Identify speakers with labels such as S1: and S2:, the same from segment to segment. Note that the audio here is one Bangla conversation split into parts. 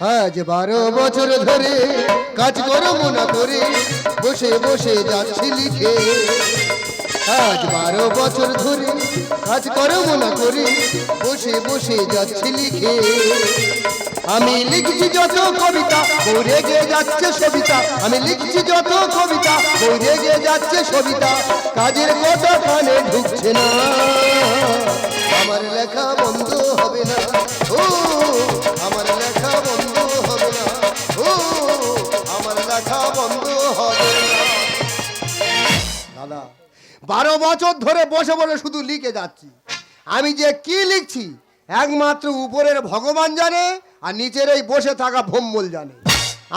S1: আজ বারো বছর ধরে কাজ করো মনে করে, বসে বসে যাচ্ছি লিখে। আজ বারো বছর ধরে কাজ করো মনে করে, বসে বসে যাচ্ছি লিখে। আমি লিখছি যত কবিতা বৌরে গে যাচ্ছে সবিতা। আমি লিখছি যত কবিতা বৌরে গে যাচ্ছে সবিতা। কাজের কথা কানে ঢুকছে না। আমার লেখা বন্ধ হবে না। ও লেখা বন্ধ হবে দাদা, বারো বছর ধরে বসে বসে শুধু লিখে যাচ্ছি। আমি যে কি লিখছি, একমাত্র উপরের ভগবান জানে আর নিচের এই বসে থাকা ভম্বল জানে।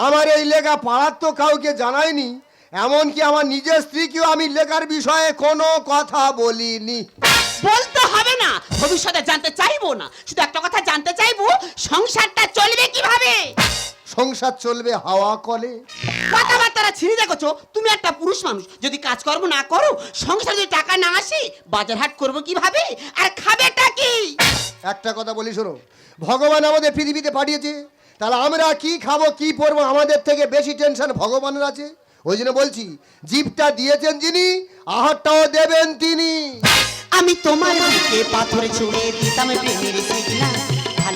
S1: আমার এই লেখা পাড়ার তো কাউকে জানায়নি, এমনকি আমার নিজের স্ত্রীকেও আমি লেখার বিষয়ে কোনো কথা বলিনি।
S2: বলতে হবে না, ভবিষ্যতে জানতে চাইব না। শুধু একটা কথা জানতে চাইব, সংসারটা চলবে কীভাবে?
S1: সংসার চলবে হাওয়া কলে।
S2: কথাবার্তারা ছিঁড়ে দেখেছ? তুমি একটা পুরুষ মানুষ যদি কাজকর্ম না করো সংসারে যদি টাকা না আসে বাজার হাট করব কীভাবে? আর খাবেটা কি?
S1: একটা কথা বলি শোনো ভগবান আমাদের পৃথিবীতে পাঠিয়েছে তাহলে আমরা কি খাব কি পরবো আমাদের থেকে বেশি টেনশন ভগবানের আছে। ওই জন্য বলছি জীবটা দিয়েছেন যিনি আহারটাও দেবেন তিনি।
S2: আমি তোমার পাথর ছুঁড়ে দিতাম প্রেমের সিগনাল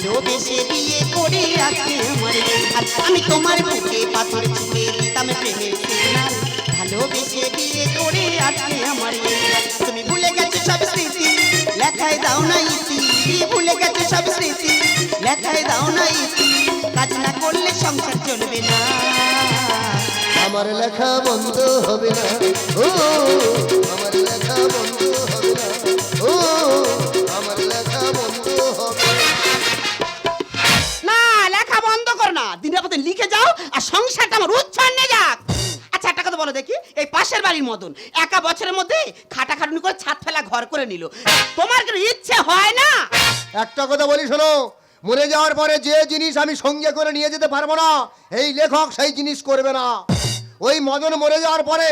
S2: ভালোবেসে বিয়ে করে আজকে আমার আমি তোমার বুকে পাথর ছুঁড়ে দিতাম প্রেমের সিগনাল ভালোবেসে বিয়ে করে আজকে আমার তুমি ভুলে গেছো সব স্মৃতি, লেখায় দাও না ইতি। ভুলে গেছো সব স্মৃতি, লেখায় দাও না ইতি। কাজ না করলে সংসার চলবে না।
S1: আমার লেখা বন্ধ হবে না। ও, আমার লেখা বন্ধ
S2: বাড়ির মতন একা বছরের মধ্যে খাটাখাটুনি করে ছাদ ফেলা ঘর করে নিল। তোমার কোনো ইচ্ছে হয় না?
S1: একটা কথা বলি শোনো মরে যাওয়ার পরে যে জিনিস আমি সঙ্গে করে নিয়ে যেতে পারব না এই লেখক সেই জিনিস করবে না। ওই মদন মরে যাওয়ার পরে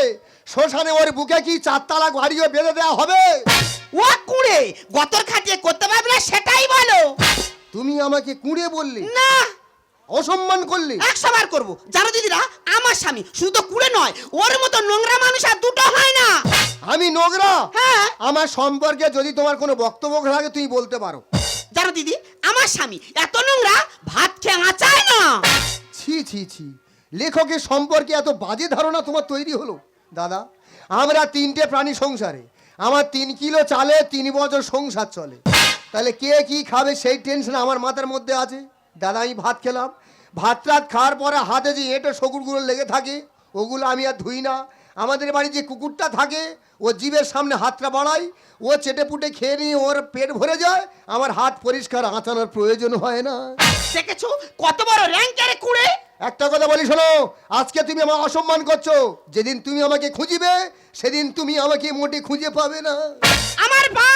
S1: শ্মশানে ওর বুকে কি চারতলা গাড়িও বেঁধে দেওয়া হবে?
S2: ও কুড়ে গতর খাটিয়ে করতে পারবে না সেটাই বলো।
S1: তুমি আমাকে কুঁড়ে বললি
S2: না।
S1: অসম্মান করলি।
S2: একশো বার করব। জানো দিদিরা আমার স্বামী। শুধু তো কুড়ে নয় ওর মতো নোংরা মানুষ আর দুটো হয় না।
S1: আমি নোংরা?
S2: হ্যাঁ।
S1: আমার সম্পর্কে যদি তোমার কোনো বক্তব্য লাগে তুমি বলতে পারো।
S2: জানো দিদি আমার স্বামী এত নোংরা ভাত খেয়ে আঁচায় না।
S1: ছি ছি ছি। লেখকের সম্পর্কে এত বাজে ধারণা তোমার তৈরি হলো? দাদা আমরা তিনটে প্রাণী সংসারে। আমার তিন কিলো চালে তিন বছর সংসার চলে। তাহলে কে কি খাবে সেই টেনশন আমার মাথার মধ্যে আছে? দাদা আমি ভাত খেলাম। ভাত রাত খাওয়ার পরে হাতে যে এঁটো শকুরগুলো লেগে থাকে ওগুলো আমি আর ধুই না। আমাদের বাড়ি যে কুকুরটা থাকে ও জীবের সামনে হাতটা বাড়াই ও চেটে পুটে খেয়ে নিয়ে ওর পেট ভরে যায় আমার হাত পরিষ্কার আঁচানোর প্রয়োজন হয় না।
S2: দেখেছ? কত বড় র্যাঙ্কারে কুড়ে
S1: একটা কথা বলি শোনো আজকে তুমি আমার অসম্মান করছ। যেদিন তুমি আমাকে খুঁজিবে সেদিন তুমি আমাকে মোটে খুঁজে পাবে না।
S2: আমার বা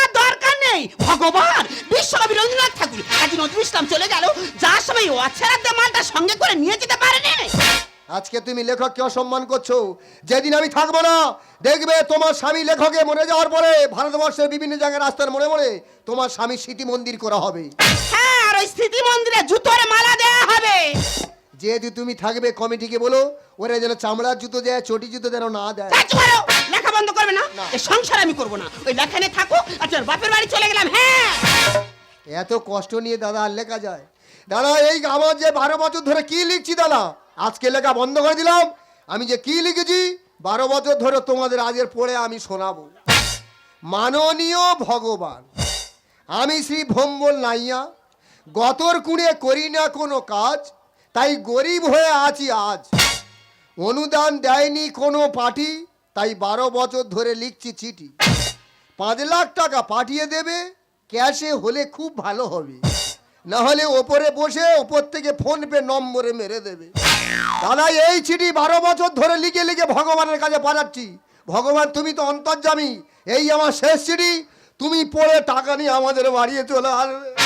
S2: নেই। ভগবান বিশ্বকবি রবীন্দ্রনাথ ঠাকুর আজ নজরুল ইসলাম চলে গেল যার সময় ও ছেড়াতে মালটা সঙ্গে করে নিয়ে যেতে পারেনি।
S1: আজকে তুমি লেখককে অসম্মান করছ। যেদিন আমি থাকব না দেখবে তোমার স্বামী লেখকে মরে যাওয়ার পরে ভারতবর্ষের বিভিন্ন জায়গায় রাস্তার মোড়ে মোড়ে তোমার স্বামী স্মৃতি মন্দির করা হবে।
S2: হ্যাঁ আর ওই স্মৃতি মন্দিরে জুতোর মালা দেয়া হবে।
S1: যেহেতু তুমি থাকবে কমিটিকে বলো ওরা যেন চামড়ার জুতো দেয় চটি জুতো যেন না দেয়।
S2: লেখা বন্ধ করবে না? সংসার আমি করব না। ওই লেখা নিয়ে থাকো আর তোর বাপের বাড়ি চলে গেলাম হ্যাঁ।
S1: এত কষ্ট নিয়ে দাদা আর লেখা যায়। দাদা এই আমার যে বারো বছর ধরে কি লিখছি দাদা? আজকে লেখা বন্ধ করে দিলাম। আমি যে কি লিখেছি? বারো বছর ধরে তোমাদের আজের পড়ে আমি শোনাবো। মাননীয় ভগবান আমি শ্রী ভম্বল নাইয়া গতর কুঁড়ে করি না কোনো কাজ তাই গরিব হয়ে আছি আজ। অনুদান দেয়নি কোনো পার্টি, তাই বারো বছর ধরে লিখছি চিঠি। পাঁচ লাখ টাকা পাঠিয়ে দেবে ক্যাশে হলে খুব ভালো হবে। না হলে ওপরে বসে ওপর থেকে ফোন পে নম্বরে মেরে দেবে। দাদা, এই চিঠি বারো বছর ধরে লিখে লিখে ভগবানের কাছে পাঠাচ্ছি। ভগবান, তুমি তো অন্তর্জামী এই আমার শেষ চিঠি। তুমি পড়ে টাকা নিয়ে আমাদের বাড়িয়ে চলে আসবে।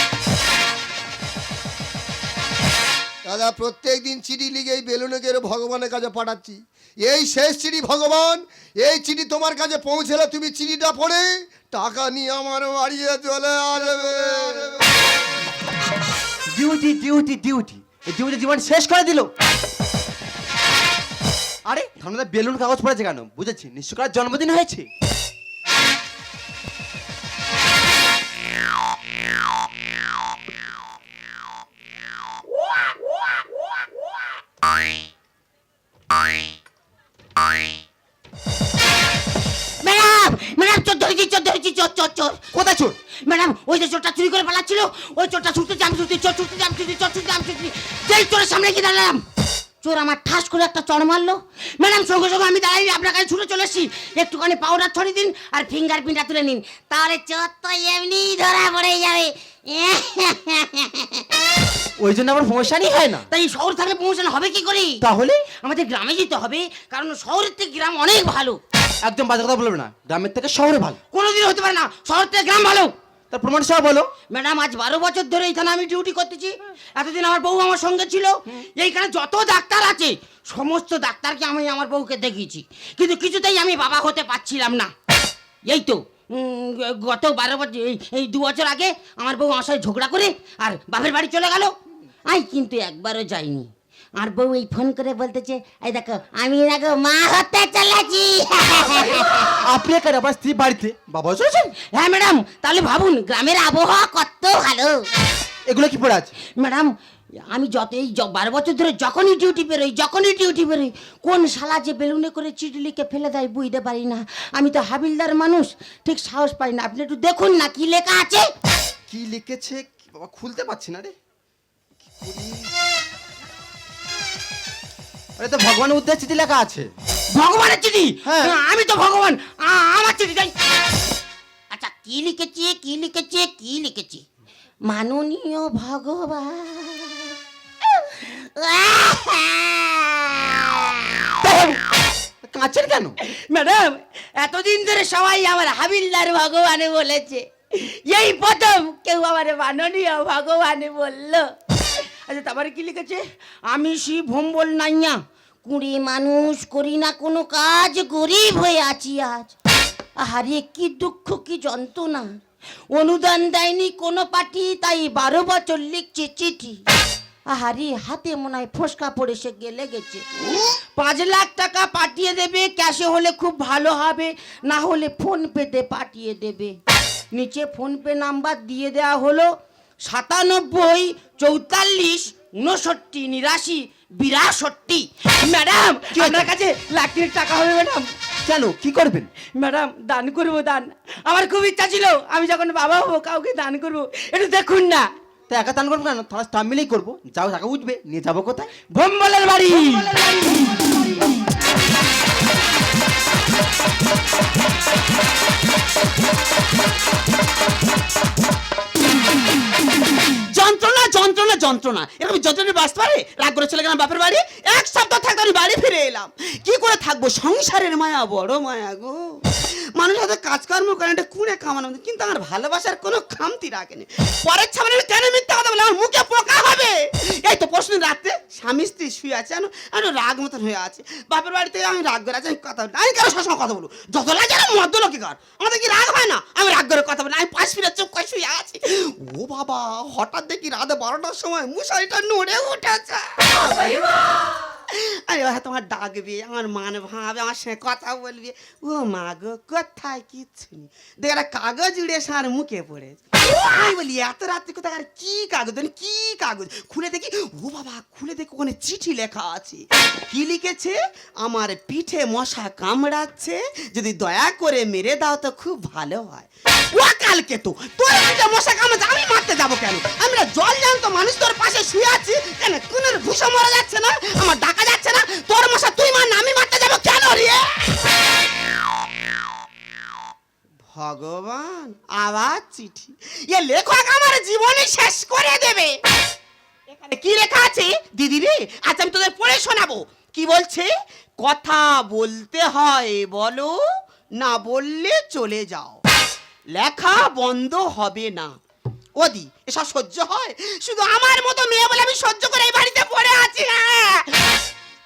S1: দাদা, প্রত্যেক দিন চিঠি লিখে এই বেলুনকে ভগবানের কাছে পাঠাচ্ছি। এই শেষ চিঠি, ভগবান, এই চিঠি তোমার কাছে পৌঁছলে, তুমি চিঠিটা পড়ে টাকা নিয়ে আমার বাড়িয়ে চলে আসবে।
S3: Duty duty duty.
S4: এই জীবন জীবন শেষ করে দিল। আরে ধর্মদা বেলুন কাগজ পড়েছে কেন? বুঝেছি, নিশ্চয় জন্মদিন হয়েছে?
S5: ধরেছি চোর ধরেছি চোর চোর চোর।
S4: কোথায় চোর?
S5: ম্যাডাম ওই যে চোরটা চুরি করে পালাচ্ছিল ওই চোরটা ছুটতে জাম ছুটতে চোর ছুটতে জাম ছুটতে চোর ছুটতে জাম ছুটতে যেই চোরের সামনে গিয়ে দাঁড়ালাম চোর আমার ঠাস করে একটা চড় মারলো। ম্যাডাম সঙ্গে সঙ্গে আমি দাঁড়াই আপনার কাছে ছুটে চলে এসেছি একটুখানি পাউডার ছড়িয়ে দিন আর ফিঙ্গার প্রিন্টটা তুলে নিন। তাহলে চোর তো এমনি ধরা পড়ে যাবে।
S4: ওই জন্য আমার প্রমোশনই হয় না?
S5: তাই শহর থাকলে প্রমোশন হবে কি করে?
S4: তাহলে?
S5: আমাদের গ্রামে যেতে হবে কারণ শহরের থেকে গ্রাম অনেক ভালো।
S4: একদম বাজে কথা বলবে না। গ্রামের থেকে শহরে ভালো।
S5: কোনোদিন হতে পারে না। শহর থেকে গ্রাম ভালো।
S4: তার প্রমাণ সহ বলো।
S5: ম্যাডাম আজ বারো বছর ধরে এইখানে আমি ডিউটি করতেছি। এতদিন আমার বউ আমার সঙ্গে ছিল। এইখানে যত ডাক্তার আছে সমস্ত ডাক্তারকে আমি আমার বউকে দেখিয়েছি। কিন্তু কিছুতেই আমি বাবা হতে পারছিলাম না। এই তো উম, গত বারো বছর এই এই দু বছর আগে আমার বউ আমার সাথে ঝগড়া করে আর বাপের বাড়ি চলে গেল। আই কিন্তু একবারও যাইনি আর বউ এই ফোন করে বলতেছে এই দেখো আমি দেখো মা হতে চলেছি।
S4: আপনি এখানে আপনার স্ত্রী বাড়িতে? বাবা চলেছেন
S5: হ্যাঁ ম্যাডাম। তাহলে ভাবুন গ্রামের আবহাওয়া কত ভালো?
S4: এগুলো কি পড়ে আছে
S5: ম্যাডাম আমি যত এই বারো বছর ধরে যখনই ডিউটি বেরোই যখনই ডিউটি বেরোই কোন শালা যে বেলুনে করে চিঠি লিখে ফেলে দেয় বুঝতে পারি না। আমি তো হাবিলদার মানুষ ঠিক সাহস পাই না। আপনি একটু দেখুন না কি লেখা আছে।
S4: কি লিখেছে? বাবা খুলতে পারছি না রে? আরে তো ভগবানের উদ্দেশ্যে চিঠি লেখা আছে।
S5: ভগবানের চিঠি?
S4: হ্যাঁ।
S5: আমি তো ভগবান। আ- আমার চিঠি তাই আচ্ছা কি লিখেছে কি লিখেছে কি লিখেছে? মাননীয় ভগবান।
S4: কাঁচের কেন?
S5: ম্যাডাম এতদিন ধরে সবাই আমার হাবিলদার ভগবানে বলেছে। এই প্রথম কেউ আমার মাননীয় ভগবানে বলল। আচ্ছা তারপরে কি লিখেছে? আমি শিব ভম্বল নাইয়া, কুড়ি মানুষ করি না কোনো কাজ, গরিব হয়ে আছি আজ। আহারে, কি দুঃখ, কি যন্ত্রণা। অনুদান দেয়নি কোনো পার্টি তাই বারো বছর লিখছে চিঠি। আহারে, হাতে মনে হয় ফোসকা পড়ে সে গেলে গেছে। পাঁচ লাখ টাকা পাঠিয়ে দেবে, ক্যাশে হলে খুব ভালো হবে, না হলে ফোন পেতে পাঠিয়ে দেবে। নিচে ফোন পে নাম্বার দিয়ে দেওয়া হলো সাতানব্বই চৌতাল্লিশ উনষট্টি নিরাশি বিরাষট্টি ম্যাডাম আপনার কাছে লাখ টাকা হবে ম্যাডাম।
S4: কেন? কি করবেন?
S5: ম্যাডাম দান করব দান। আমার খুব ইচ্ছা ছিল আমি যখন বাবা হব কাউকে দান করব। একটু দেখুন না।
S4: তা একা দান করব কেন? তাহলে স্টাম্প মিলেই করব। যাও টাকা উঠবে নিয়ে যাব কোথায়?
S5: ভম্বলের বাড়ি। Thank you.
S2: যন্ত্রণা যন্ত্রণা যন্ত্রণা। এরকম যন্ত্রণা বাঁচতে পারে রাগ করে চলে গেলাম বাপের বাড়ি, এক সপ্তাহ থাকতে আমি বাড়ি ফিরে এলাম। কি করে থাকব? সংসারের মায়া, বড় মায়া গো। মানুষ হয়তো কাজকর্ম করে, একটা কুড়ে কামানো কিন্তু আমার ভালোবাসার কোনো খামতি রাখেনি। পরের ছামানে কেন মিথ্যা কথা বলে? আমার মুখে পোকা হবে। এই তো পরশু রাত্রে স্বামী স্ত্রী শুয়ে আছে আমি রাগ মতন হয়ে আছে। বাপের বাড়ি থেকে আমি রাগ করে আছি, আমি কথা বলি আমি কেন সবসময় কথা বলব। যত লাগে না মদ্য লোকে কর। আমাদের কি রাগ হয় না? আমি রাগ করে কথা বলি। আমি পাশ ফিরে চোখ করে শুয়ে আছি। ও বাবা, হঠাৎ দেখি রাত বারোটার সময় মশারিটা নড়ে উঠেছে? আরে বাবা তোমার ডাকবে, আমার মান ভাবে, আমার সঙ্গে কথা বলবে। ও মা গো, কোথায় কিচ্ছু নেই। দেখ একটা কাগজ উড়ে সার মুখে পড়েছে আমি বলি, এত রাত্রি কোথায়? আর কি কাগজ? কি কাগজ? খুলে দেখি, ও বাবা, খুলে দেখি ওখানে চিঠি লেখা আছে। কি লিখেছে? আমার পিঠে মশা কামড়াচ্ছে, যদি দয়া করে মেরে দাও তো খুব ভালো হয়। ও কালকে তো, তোর পিঠে মশা কামড়াচ্ছে, আমি মারতে যাব কেন? আমরা জল জানতো মানুষ তোর পাশে শুয়ে আছি, কেন? কোনের ঘুষো মরা যাচ্ছে না? আমার ডাকা যাচ্ছে না। তোর মশা, তুই মার না, আমি মারতে যাব কেন রে? ভগবান, আবার চিঠি। এ লেখক আমার জীবনে শেষ করে দেবে। এখানে কি লেখা আছে? দিদি রে, আজ আমি তোদের পড়ে শোনাবো। কি বলছে? কথা বলতে হয় বলো, না বললে চলে যাও। লেখা বন্ধ হবে না। ওদি, এসব সহ্য হয়? শুধু আমার মতো মেয়ে বলে আমি সহ্য করে এই বাড়িতে পড়ে আছি হ্যাঁ।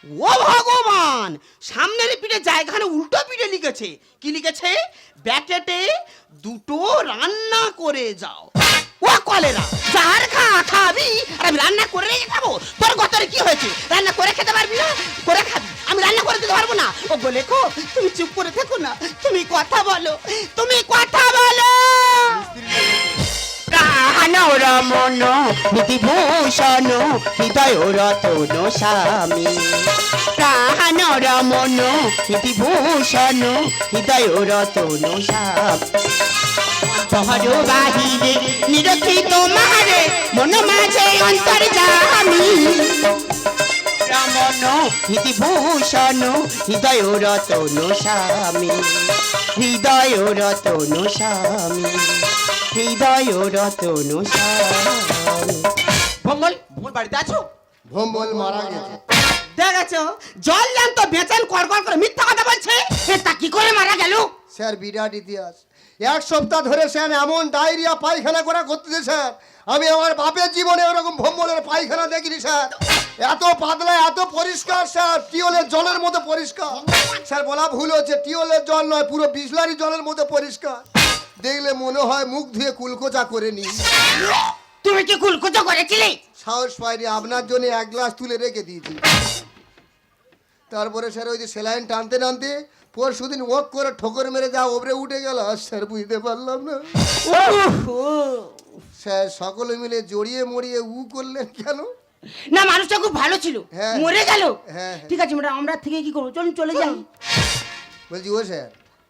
S2: ও ভগবান! সামনের পিঠে জায়গাখানে উল্টো পিঠে লিখেছে। কি লিখেছে? ব্যাকেটে দুটো রান্না করে যাও। ও কলেরা, যার খা খাবি, আর আমি রান্না করে রেখে খাব? তোর গতরে কি হয়েছে? রান্না করে খেতে পারবি না? করে খাবি। আমি রান্না করে দিতে পারব না? ও বলে কো তুমি চুপ করে থেকো না। তুমি কথা বলো। তুমি কথা কাহানর বিধিভূষণ হৃদয় রতন স্বামী প্রাণ মন বিধিভূষণ হৃদয় রতন স্বামী বাহিরে নিরক্ষিত মারে মন মাঝে অন্তর রমন ভূষণ হৃদয় রতন স্বামী। হৃদয় রতন স্বামী হৃদয় রতন স্বামী।
S4: ভম্বল ভম্বল বাড়িতে আছো?
S1: ভোম্বল মারা গেছে।
S2: দেখেছ? জল জ্যাম তো বেচেন কর কর মিথ্যা কথা বলছে। তা কি করে মারা গেল?
S1: স্যার বিরাট ইতিহাস। এক সপ্তাহ ধরে স্যার এমন ডায়রিয়া পায়খানা করা করতেছে স্যার। আমি আমার বাপের জীবনে ওরকম ভম্বলের পায়খানা দেখিনি স্যার। এত পাতলা এত পরিষ্কার স্যার টিওলের জলের মতো পরিষ্কার। স্যার বলা ভুল হচ্ছে টিওলের জল নয় পুরো বিসলারি জলের মতো পরিষ্কার। দেখলে মনে হয় মুখ ধুয়ে কুলকোচা করে নি
S2: তুমি কি কুলকোচা করেছিলে?
S1: সাহস পাইনি আপনার জন্য এক গ্লাস তুলে রেখে দিয়েছি। তারপরে স্যার ওই যে সেলাইন টানতে টানতে পরশু দিন ওয়াক করে ঠোকর মেরে যা ওপরে উঠে গেল আর স্যার বুঝতে পারলাম না। স্যার সকলে মিলে জড়িয়ে মরিয়ে উ করলেন কেন?
S6: না মানুষটা খুব ভালো ছিল।
S1: হ্যাঁ।
S6: মরে গেল।
S1: হ্যাঁ, হ্যাঁ।
S6: ঠিক আছে ম্যাডাম আমরা থেকে কি করব? চলুন চলে যাই।
S1: বলছি ও স্যার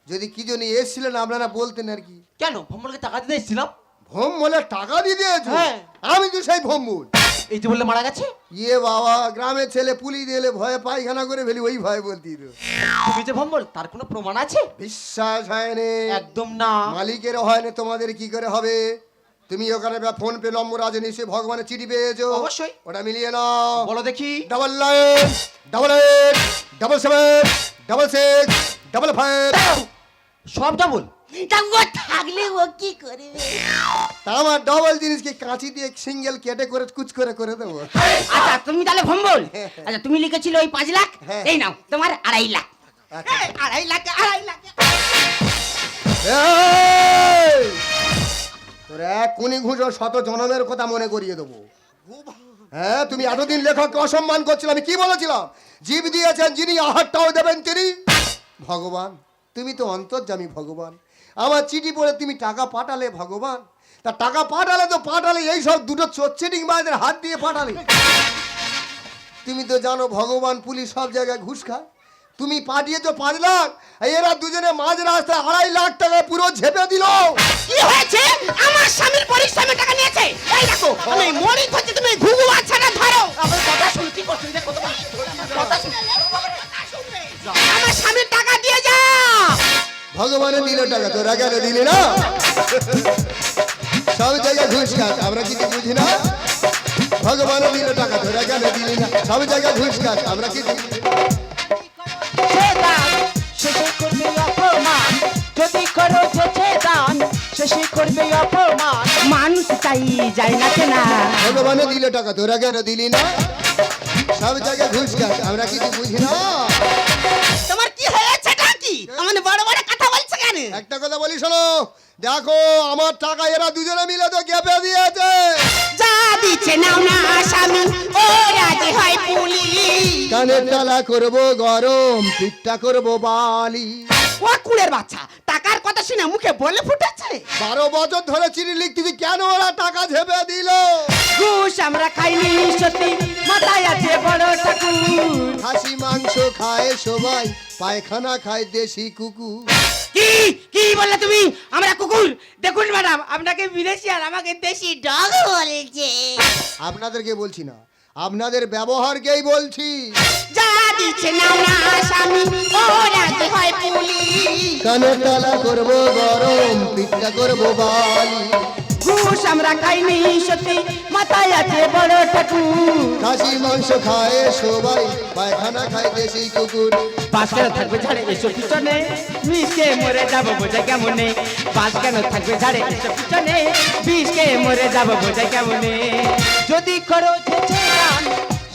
S1: যদি কি জন্য এসছিলেন আপনারা বলতেন আর কি।
S4: কেন? ভম্বলকে টাকা দিতে এসেছিলাম?
S1: ভোম বলে টাকা দিয়ে দিয়েছ?
S4: হ্যাঁ।
S1: আমি তো সেই ভোমবুল।
S4: এই যে বললে মারা গেছে?
S1: ইয়ে বাবা গ্রামের ছেলে পুলিশ এলে ভয়ে পায়খানা করে ফেলি ওই ভয় বলতি তো।
S4: তুমি যে ভম্বল তার কোনো প্রমাণ আছে?
S1: বিশ্বাস হয়নি।
S4: একদম না।
S1: মালিকের হয় না তোমাদের কি করে হবে? তুমি ওখানে ফোন পে নম্বর আছে নিশ্চয়ই ভগবানের চিঠি পেয়েছ।
S4: অবশ্যই।
S1: ওটা মিলিয়ে নাও।
S4: বলো দেখি।
S1: Double nine double eight double seven double six double five
S4: সব ডাবল
S6: তা ও থাকলে ও কি করবে?
S1: তা আমার ডবল জিনিসকে কাঁচি দিয়ে সিঙ্গেল কেটে করে কুচ করে করে দেবো।
S6: আচ্ছা তুমি তাহলে ভম্বল? আচ্ছা তুমি লিখেছিলে ওই পাঁচ লাখ?
S1: হ্যাঁ।
S6: এই নাও তোমার আড়াই লাখ।
S1: আচ্ছা।
S2: আড়াই লাখ আড়াই লাখ!
S1: তোর এক কুনি ঘুষো শত জনমের কথা মনে করিয়ে দেবো। হ্যাঁ তুমি এতদিন লেখককে অসম্মান করছিলে আমি কি বলেছিলাম? জীব দিয়েছেন যিনি আহারটাও দেবেন তিনি। ভগবান তুমি তো অন্তর্জামী ভগবান। আমার চিঠি পড়ে তুমি টাকা পাঠালে ভগবান। তা টাকা পাঠালে তো পাঠালে এই সব দুটো চোচ্ছেটিং বাজের হাত দিয়ে পাঠালে। তুমি তো জানো ভগবান পুলিশ সব জায়গায় ঘুষ খায়। তুমি পাঠিয়েছো পাঁচ লাখ এরা দুজনে মাঝ রাস্তায় আড়াই লাখ টাকা পুরো ঝেপে দিল।
S2: কি হয়েছে? আমার স্বামীর পরিশ্রমের টাকা নিয়েছে? এই দেখো আমি মরি করছি তুমি ঘুঘু বাচ্চাটা ধরো। আমার কথা শুন কি করছিস দেখো তো কথা শুন আমার স্বামীর টাকা দিয়ে
S1: ভগবানের দিল টাকা তোরা কেন দিলি না? সব জায়গায় ঘুষ খাস আমরা কিছু বুঝি না। ভগবানের দিল টাকা তোরা কেন দিলি না? সব জায়গায় ঘুষ খাস আমরা কিছু
S3: যদি করো যেচে দান শেষে করবে অপমান।
S6: মানুষ তাই যায় না কেনা
S1: ভগবানের দিল টাকা তোরা কেন দিলি না? সব জায়গায় ঘুষ খাস আমরা কিছু বুঝি না। একটা কথা বলি শোনো। দেখো আমার টাকা এরা দুজনে মিলে তো গেপে দিয়েছে।
S2: যা দিচ্ছে নাও না স্বামী। ও রাজি হয় পুলিশ।
S1: কানের তালা করব গরম পিঠটা করব বালি।
S2: ও কুড়ের বাচ্চা টাকার কথা শুনে মুখে বলে ফুটেছে?
S1: বারো বছর ধরে চিঠি লিখতেছি কেন ওরা টাকা ঝেপে দিল?
S6: ঘুষ আমরা খাইনি সত্যি মাথায় আছে বড়
S1: মাংস খায় সবাই পায়খানা খায় দেশি কুকুর।
S6: কি? কি বললে তুমি? আমরা কুকুর। দেখুন ম্যাডাম আপনাকে বিদেশি আর আমাকে দেশি ডগ বলেছে।
S1: আপনাদেরকে বলছি না আপনাদের ব্যবহারকেই বলছি।
S2: যা দিচ্ছে না স্বামী। হয় পুলিশ
S1: তালা করব গরম পিঠটা করব বালি।
S6: ঘুষ আমরা খাইনি সত্যি মাথায় আছে বড় ঠাকুর।
S1: খাসি মাংস খায় সবাই পায়খানা খায় দেশি কুকুর।
S6: বাস কেন থাকবে ঝাড়ে? এসো পিছনে। বিষকে মরে যাব বোঝা কেমনে? বাস কেন থাকবে ঝাড়ে? এসো পিছনে। বিষকে মরে যাব বোঝা কেমনে?
S3: যদি খরচ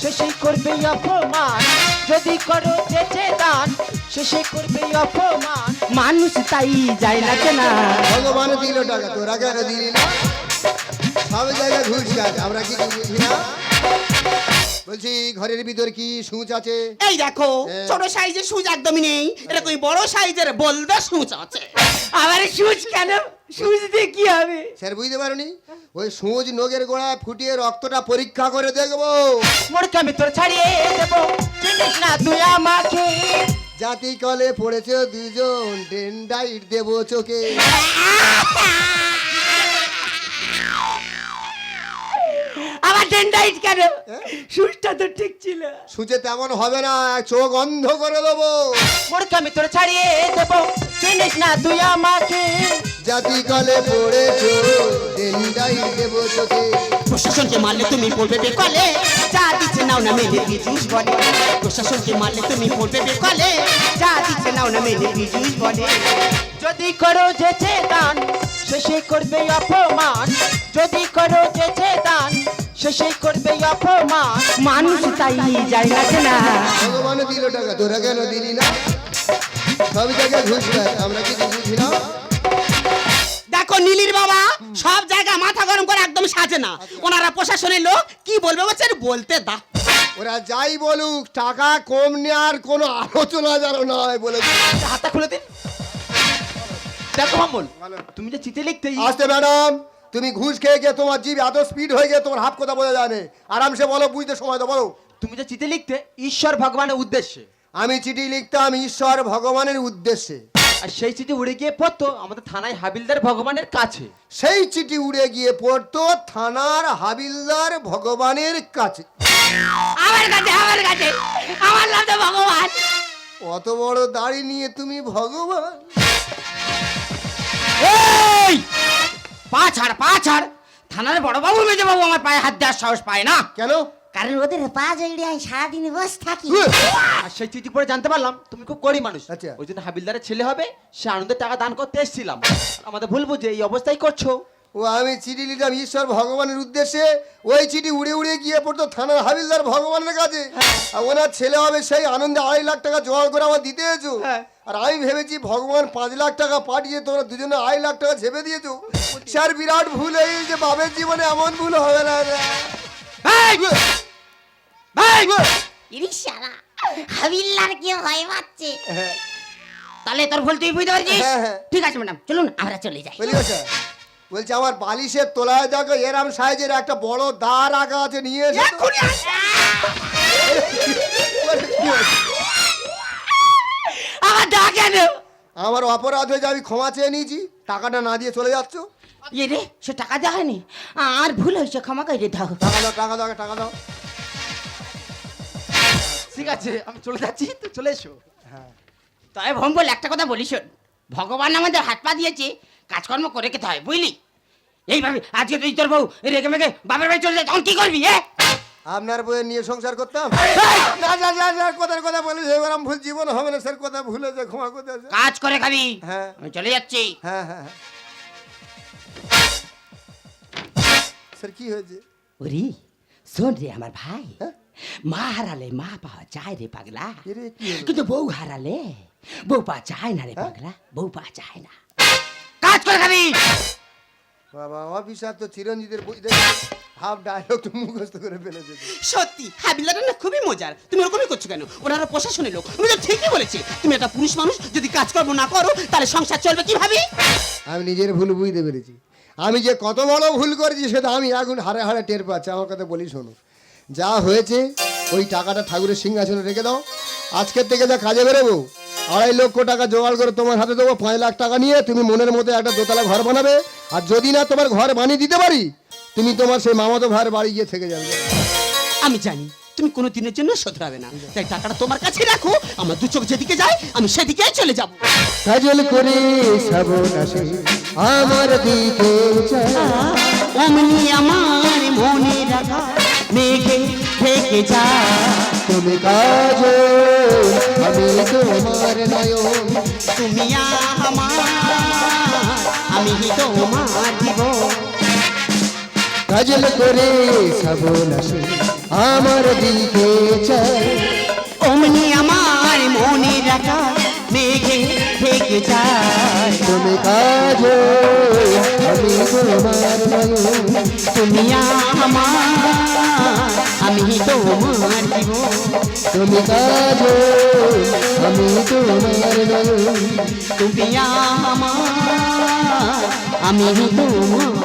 S3: শেষে করবে অপমান। যদি করো বেঁচে দান শেষে করবে অপমান।
S6: মানুষ তাই যায় না। কেনা
S1: ভগবান দিল টাকা, তোরা কেন দিলি না? সব জায়গায় ঘুষ আমরা কি বুঝি না? বলছি ঘরের ভিতর কি সুচ আছে?
S2: এই দেখো
S1: হ্যাঁ।
S2: ছোট সাইজের সুচ একদমই নেই এরকম বড় সাইজের বলদা সুচ আছে।
S6: আবার সুচ কেন? সুচ দিয়ে কি হবে?
S1: স্যার বুঝতে পারোনি? ওই সুচ নগের গোড়ায় ফুটিয়ে রক্তটা পরীক্ষা করে দেখব।
S3: মোড়কে আমি তোর ছাড়িয়ে দেবো। চিনিস না তুই আমাকে।
S1: জাতি কলে পড়েছে দুজন ডেন্ডাইট দেবো চোখে।
S6: কেন? সুচটা তো ঠিক ছিল।
S1: সুচে তেমন হবে না চোখ অন্ধ করে দেবো।
S3: মোড়কে আমি তোর ছাড়িয়ে দেবো। চিনিস না তুই আমাকে?
S1: জাতি কলে পড়েছো ডেন্ডাইট দেবো চোখে
S2: প্রশাসনকে মারলে তুমি পড়বে বেকলে। যা দিচ্ছে নাও না মেলে বিজুস বলে। প্রশাসনকে মারলে তুমি পড়বে বেকলে। যা দিচ্ছে নাও না মেলে বিজুস বলে।
S3: যদি করো যেচে দান শেষে করবে অপমান। যদি করো যেচে দান শেষে করবে অপমান।
S6: মানুষ তাই যায় না। কেনা
S1: ভগবান দিল টাকা তোরা কেন দিলি না? সব জায়গায় ঘুষ আমরা কিছু বুঝি না।
S2: দেখো নীলির বাবা সব জায়গা মাথা গরম করে একদম সাজে না। ওনারা প্রশাসনের লোক কি বলবে বলছে বলতে দা।
S1: ওরা যাই বলুক টাকা কম নেওয়ার কোনো আলোচনা যেন নয় বলে।
S3: হাতটা খুলে দিন। দেখো মামুল তুমি যে চিঠি লিখতে
S1: আসতে ম্যাডাম। তুমি ঘুষ খেয়ে গিয়ে তোমার জীব এত স্পিড হয়ে গিয়ে তোমার হাফ কথা বোঝা যায় না। আরামসে বলো বুঝতে সময় তো বলো।
S3: তুমি যে চিঠি লিখতে ঈশ্বর ভগবানের উদ্দেশ্যে।
S1: আমি চিঠি লিখতাম ঈশ্বর ভগবানের উদ্দেশ্যে।
S3: আর সেই চিঠি উড়ে গিয়ে পড়তো আমাদের থানায় হাবিলদার ভগবানের কাছে।
S1: সেই চিঠি উড়ে গিয়ে পড়তো থানার হাবিলদার ভগবানের কাছে।
S6: আমার কাছে আমার কাছে আমার নাম তো ভগবান।
S1: অত বড় দাড়ি নিয়ে তুমি ভগবান।
S6: এই! পা ছাড় পা ছাড় থানার বড়বাবু মেজে বাবু আমার পায়ে হাত দেওয়ার সাহস পায় না।
S1: কেন?
S7: কারণ ওদের পা জড়িয়ে সারাদিন বসে থাকি।
S3: আর সেই চিঠি পড়ে জানতে পারলাম তুমি খুব গরিব মানুষ।
S1: আচ্ছা।
S3: ওই জন্য হাবিলদারের ছেলে হবে সে আনন্দের টাকা দান করতে এসেছিলাম। আমাদের ভুল বুঝে এই অবস্থাই করছ।
S1: ও আমি চিঠি লিখলাম ঈশ্বর ভগবানের উদ্দেশ্যে। ওই চিঠি উড়ে উড়ে গিয়ে পড়তো থানার হাবিলদার ভগবানের কাছে। আর ওনার ছেলে হবে সেই আনন্দে আড়াই লাখ টাকা জোগাড় করে আমার দিতে এসো।
S3: হ্যাঁ।
S1: আর আমি ভেবেছি ভগবান পাঁচ লাখ টাকা পাঠিয়ে তোমরা দুজনে আড়াই লাখ টাকা ছেপে দিয়েছ। স্যার বিরাট ভুল এই যে বাবের জীবনে এমন ভুল হবে না।
S7: কি পাচ্ছে
S6: তাহলে তোর ভুল তুই বুঝতে পারছিস?
S1: হ্যাঁ, হ্যাঁ।
S6: ঠিক আছে ম্যাডাম চলুন আমরা চলে যাই।
S1: বলছি আমার বালিশের তোলায় দেখো এরাম সাইজের একটা বড় দা রাখা আছে নিয়ে এসো।
S6: আমার দা কেন?
S1: আমার অপরাধ হয়ে যে আমি ক্ষমা চেয়ে নিয়েছি। টাকাটা না দিয়ে চলে যাচ্ছ?
S6: ইয়ে রে সে টাকা দেওয়া হয়নি? আর ভুল হয়েছে ক্ষমা করে দাও।
S1: টাকা দাও টাকা দাও টাকা দাও।
S3: ঠিক আছে আমি চলে যাচ্ছি তো চলে এসো। হ্যাঁ।
S6: তবে ভম্বল একটা কথা বলি শোন। ভগবান আমাদের হাত পা দিয়েছে কাজকর্ম করে খেতে হয় বুঝলি এইভাবে আজকে তুই তোর বউ রেগে মেগে বাপের বাড়ি চলে যায় তখন কি করবি এ
S1: আপনার বইয়ের নিয়ে সংসার করতাম না না না না কথার কথা বলে এবার আমি ভুল জীবন হবে না স্যার কথা ভুলে যে ক্ষমা করতে
S6: কাজ করে খাবি
S1: হ্যাঁ।
S6: আমি চলে যাচ্ছি
S1: হ্যাঁ হ্যাঁ হ্যাঁ। স্যার কি হয়েছে
S6: ওরে শোন রে আমার ভাই
S1: হ্যাঁ?
S6: মা হারালে মা পাওয়া যায় রে পাগলা? কিন্তু বউ হারালে বউ পাওয়া যায় না রে
S1: হ্যাঁ?
S6: পাগলা বউ পাওয়া যায় না করে খাবি
S1: বাবা অফিসার তো চিরঞ্জিতের বই দেখে হাফ ডায়লগ তো মুখস্থ করে ফেলেছে।
S2: সত্যি হাবিলাটা না খুবই মজার। তুমি ওরকমই করছ কেন? ওনারা প্রশাসনের লোক। আমি তো ঠিকই বলেছি তুমি একটা পুরুষ মানুষ যদি কাজকর্ম না করো তাহলে সংসার চলবে কীভাবে?
S1: আমি নিজের ভুল বুঝতে পেরেছি। আমি যে কত বড় ভুল করেছি সেটা আমি এখন হারে হারে টের পাচ্ছি। আমার কথা বলি শোনো। যা হয়েছে ওই টাকাটা ঠাকুরের সিংহাসনে রেখে দাও। আজকের থেকে যা কাজে বেরোবো আড়াই লক্ষ টাকা জোগাড় করে তোমার হাতে দেবো, পাঁচ লাখ টাকা নিয়ে তুমি মনের মতো একটা দোতলা ঘর বানাবে। আর যদি না তোমার ঘর বানিয়ে দিতে পারি, তুমি তোমার সেই মামাতো ভাইয়ের বাড়ি গিয়ে থেকে যাবে।
S2: আমি জানি। তুমি কোনো দিনের জন্য শোধরাবে না। তাই টাকাটা তোমার কাছে রাখো আমার দু চোখ যেদিকে যায় আমি সেদিকেই চলে যাব।
S1: কাজল করে আমার দিকে
S2: অমনি আমার মনে রাখা মেঘে থেকে যা
S1: তুমি কাজ আমি তোমার নয়ন।
S2: তুমি আমার আমি তোমার জীবন।
S1: কাজল করে সাবনাসে আমার দিকে চায়।
S2: অমনি আমার মনে রাখা মেঘে থেকে থেকে যায়।
S1: তুমি কাজ আমি তোমার
S2: তুমি আমার আমি তোমার জীবন।
S1: তুমি কাজ আমি তোমার
S2: তুমি আমার আমি তোমার